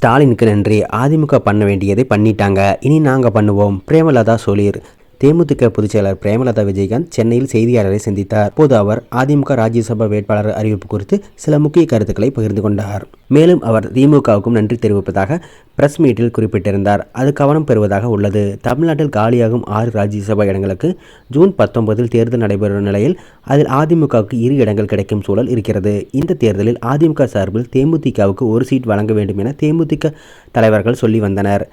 ஸ்டாலினுக்கு நன்றி. அதிமுக பண்ண வேண்டியதை பண்ணிட்டாங்க. இனி நாங்கள் பண்ணுவோம். பிரேமலதா சொலீர் தேமுதிக பொதுச்செயலர் பிரேமலதா விஜயகாந்த் சென்னையில் செய்தியாளரை சந்தித்தார். போது அவர் அதிமுக ராஜ்யசபா வேட்பாளர் அறிவிப்பு குறித்து சில முக்கிய கருத்துக்களை பகிர்ந்து கொண்டார். மேலும் அவர் திமுகவுக்கும் நன்றி தெரிவிப்பதாக பிரஸ் மீட்டில் குறிப்பிட்டிருந்தார். அது கவனம் பெறுவதாக உள்ளது. தமிழ்நாட்டில் காலியாகும் ஆறு ராஜ்யசபா இடங்களுக்கு ஜூன் பத்தொன்பதில் தேர்தல் நடைபெறும் நிலையில் அதில் அதிமுகவுக்கு இரு இடங்கள் கிடைக்கும் சூழல் இருக்கிறது. இந்த தேர்தலில் அதிமுக சார்பில் தேமுதிகவுக்கு ஒரு சீட் வழங்க வேண்டும் என தேமுதிக தலைவர்கள் சொல்லி வந்தனர்.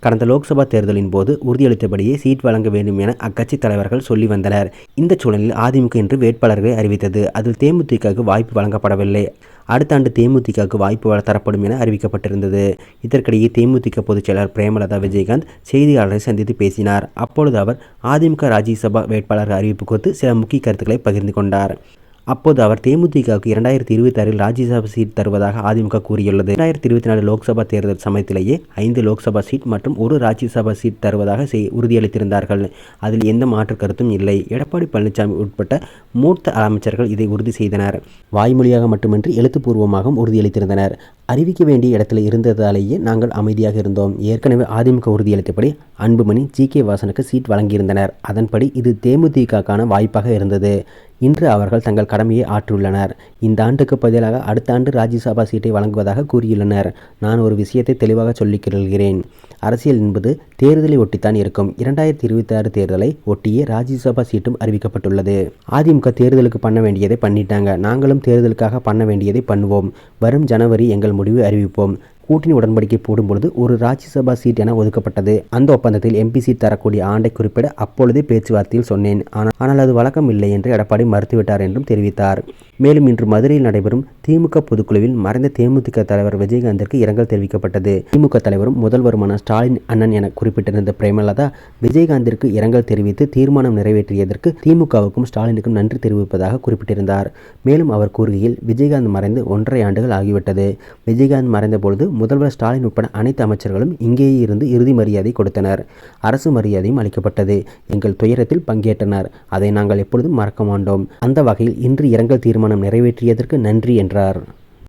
கடந்த லோக்சபா தேர்தலின் போது உறுதியளித்தபடியே சீட் வழங்க வேண்டும் என அக்கட்சி தலைவர்கள் சொல்லி வந்தனர். இந்த சூழலில் அதிமுக இன்று வேட்பாளர்களை அறிவித்தது. அதில் தேமுதிகவுக்கு வாய்ப்பு வழங்கப்படவில்லை. அடுத்த ஆண்டு தேமுதிகவுக்கு வாய்ப்பு தரப்படும் என அறிவிக்கப்பட்டிருந்தது. இதற்கிடையே தேமுதிக பொதுச் செயலர் பிரேமலதா விஜயகாந்த் செய்தியாளரை சந்தித்து பேசினார். அப்பொழுது அவர் அதிமுக ராஜ்யசபா வேட்பாளர் அறிவிப்பு குறித்து சில முக்கிய கருத்துக்களை பகிர்ந்து கொண்டார். அப்போது அவர் தேமுதிகவுக்கு இரண்டாயிரத்தி இருபத்தி ஆறில் ராஜ்யசபா சீட் தருவதாக அதிமுக கூறியுள்ளது. இரண்டாயிரத்தி இருபத்தி நாலு லோக்சபா தேர்தல் சமயத்திலேயே ஐந்து லோக்சபா சீட் மற்றும் ஒரு ராஜ்யசபா சீட் தருவதாக செய்- உறுதியளித்திருந்தார்கள். அதில் எந்த மாற்று கருத்தும் இல்லை. எடப்பாடி பழனிசாமி உட்பட்ட மூத்த அமைச்சர்கள் இதை உறுதி செய்தனர். வாய்மொழியாக மட்டுமின்றி எழுத்துப்பூர்வமாகவும் உறுதியளித்திருந்தனர். அறிவிக்க வேண்டிய இடத்தில் இருந்ததாலேயே நாங்கள் அமைதியாக இருந்தோம். ஏற்கனவே அதிமுக உறுதியளித்தபடி அன்புமணி ஜி கே வாசனுக்கு சீட் வழங்கியிருந்தனர். அதன்படி இது தேமுதிகக்கான வாய்ப்பாக இருந்தது. இன்று அவர்கள் தங்கள் கடமையை ஆற்றியுள்ளனர். இந்த ஆண்டுக்கு பதிலாக அடுத்த ஆண்டு ராஜ்யசபா சீட்டை வழங்குவதாக கூறியுள்ளனர். நான் ஒரு விஷயத்தை தெளிவாக சொல்லிக் கொள்கிறேன் அரசியல் என்பது தேர்தலை ஒட்டித்தான் இருக்கும். இரண்டாயிரத்தி இருபத்தி ஆறு தேர்தலை ஒட்டியே ராஜ்யசபா சீட்டும் அறிவிக்கப்பட்டுள்ளது. அதிமுக தேர்தலுக்கு பண்ண வேண்டியதை பண்ணிட்டாங்க. நாங்களும் தேர்தலுக்காக பண்ண வேண்டியதை பண்ணுவோம். வரும் ஜனவரி எங்கள் முடிவு அறிவிப்போம். கூட்டணி உடன்படிக்கை போடும்பொழுது ஒரு ராஜ்யசபா சீட் என ஒதுக்கப்பட்டது. அந்த ஒப்பந்தத்தில் எம்பி சீட் தரக்கூடிய ஆண்டை குறிப்பிட அப்பொழுதே பேச்சுவார்த்தையில் சொன்னேன். ஆனால் ஆனால் அது வழக்கம் இல்லை என்று எடப்பாடி மறுத்துவிட்டார் என்றும் தெரிவித்தார். மேலும் இன்று மதுரையில் நடைபெறும் திமுக பொதுக்குழுவில் மறைந்த தேமுதிக தலைவர் விஜயகாந்திற்கு இரங்கல் தெரிவிக்கப்பட்டது. திமுக தலைவரும் முதல்வருமான ஸ்டாலின் அண்ணன் என குறிப்பிட்டிருந்த பிரேமலதா விஜயகாந்திற்கு இரங்கல் தெரிவித்து தீர்மானம் நிறைவேற்றியதற்கு திமுகவுக்கும் ஸ்டாலினுக்கும் நன்றி தெரிவிப்பதாக குறிப்பிட்டிருந்தார். மேலும் அவர் கூறுகையில் விஜயகாந்த் மறைந்து ஒன்றரை ஆண்டுகள் ஆகிவிட்டது. விஜயகாந்த் மறைந்த பொழுது முதல்வர் ஸ்டாலின் உட்பட அனைத்து அமைச்சர்களும் இங்கேயே இருந்து இறுதி மரியாதை கொடுத்தனர். அரசு மரியாதையும் அளிக்கப்பட்டது. எங்கள் துயரத்தில் பங்கேற்றனர். அதை நாங்கள் எப்பொழுதும் மறக்க மாட்டோம். அந்த வகையில் இன்று இரங்கல் தீர்மானம் நிறைவேற்றியதற்கு நன்றி என்றார்.